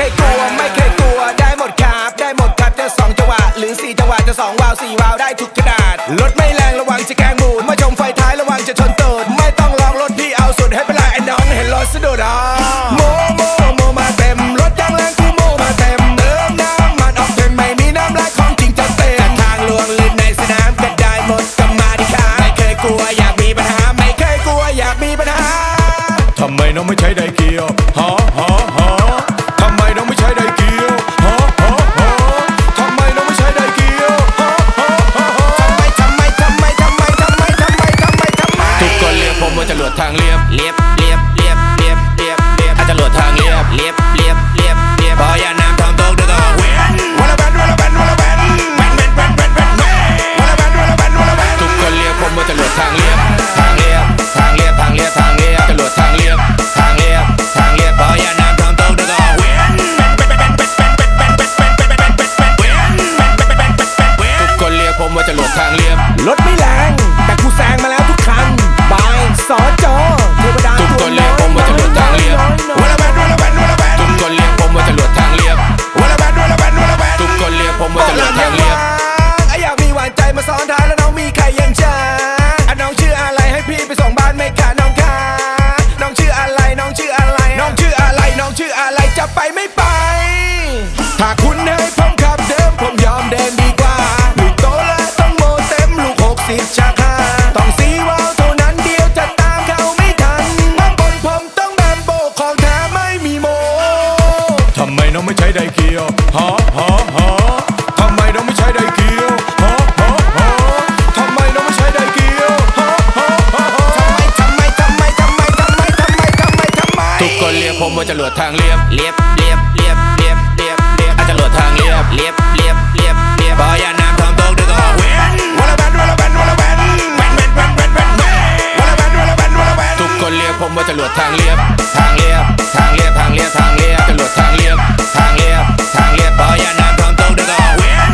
เคยกลัวไม่เคยกลัวได้หมดครับได้หมดครับจะสองจังหวะหรือสี่จังหวะจะสองวาวสี่วาวได้ทุกขนาดรถไม่แรงระวังจะแกงบูดมาชมไฟท้ายระวังจะชนตูดไม่ต้องลองรถพี่เอาสุดให้เป็นไรไอ้น้องเห็นรถสะดุดอะ ไม่ไป ถ้าคุณให้ผมขับเดิมผมยอมเดินดีกว่าลูกโตและต้องโมเต็มลูกหกสิบชักห้าต้องสีวาวเท่านั้นเดียวจะตามเขาไม่ทันมาบนผมต้องแบมโบของแท้ไม่มีโมทำไมน้องไม่ใช้ไดเกียวฮะฮะฮะทำไมน้องไม่ใช้ไดเกียวฮะฮะฮะทำไมน้องไม่ใช้ไดเกียวฮะฮะฮะฮะทำไมทำไมทำไมทำไมทำไมทำไมทำไมทุกคนเรียกผมว่าจรวดทางเรียบเรียบ ว่าจรวดทางเรียบ ทางเรียบ ทางเรียบ ทางเรียบ ทางเรียบจรวดทางเรียบ ทางเรียบ ทางเรียบพออย่าน้ำทำตกเดือดเวียน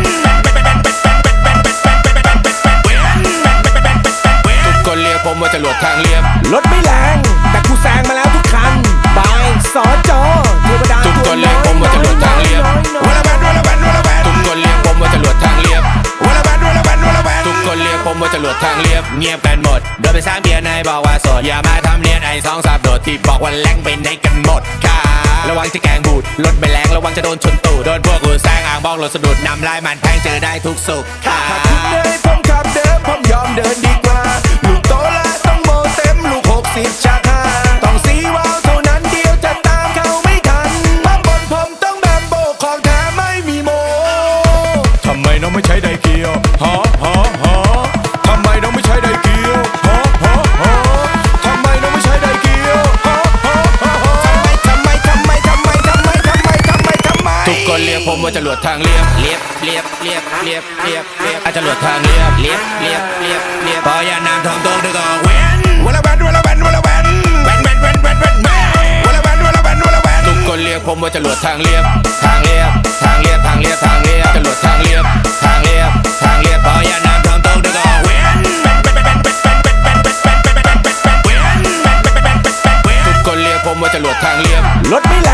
ทุกคนเรียกผมว่าจรวดทางเรียบ รถไม่แรง แต่กูแซงมาแล้วทุกคันบายสอจอเทวดาทุกคนเรียกผมว่าจรวดทางเรียบวลาแบนวลาแบนวลาแบนทุกคนเรียกผมว่าจรวดทางเรียบวลาแบนวลาแบนวลาแบนทุกคนเรียกผมว่าจรวดทางเรียบ เงียบกันหมดโดยไปสร้างเบียร์ใน บอกว่าโสดอย่ามาทำเนียนไอ้สองสามโดดที่บอกว่าแรงไปได้กันหมดค่ะ ระวังจะแกงบูดรถไปแรงระวังจะโดนชนตู่โดนพวกกูแซงอ่างบอกรถสะดุดนำลายมันแพงเจอได้ทุกสุขค่ะถ้าคุณให้ผมขับเดิมผมยอมเดินดี คนเรียกผมว่าจรวดทางเรียบเรียบเรียบเรียบเรียบเรียบเรียบอาจรวดทางเรียบเรียบเรียบเรียบเรียบพอยาน้ำทำตกเดือดเวียนวลาแบนวลาแบนวลาแบนแบนแบนแบนแบนแบนแบนวลาแบนวลาแบนวลาแบนทุกคนเรียกผมว่าจรวดทางเรียบทางเรียบทางเรียบทางเรียบทางเรียบจรวดทางเรียบทางเรียบทางเรียบพอยาน้ำทำตกเดือดเวียนทุกคนเรียกผมว่าจรวดทางเรียบรถไม่แรง